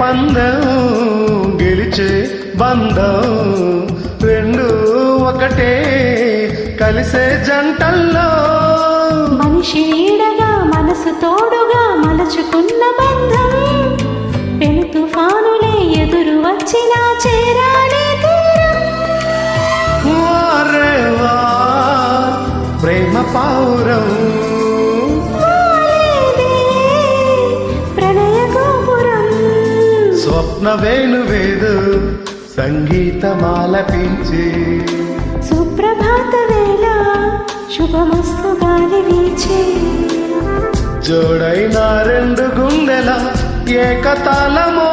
పందెం గెలిచే బంధం రెండు ఒకటే కలిసే జంటల్లో. మనిషి నీడగా మనసు తోడుగా మలచుకున్న బంధం. పెను తుఫానులే ఎదురు వచ్చినా వా ప్రేమ పావురం. స్వప్న వేణువేదు సంగీతమాలపించి సుప్రభాత వేళ శుభమస్తు గాలి వీచే. జోడైన రెండు గుండెల ఏకతాళమో.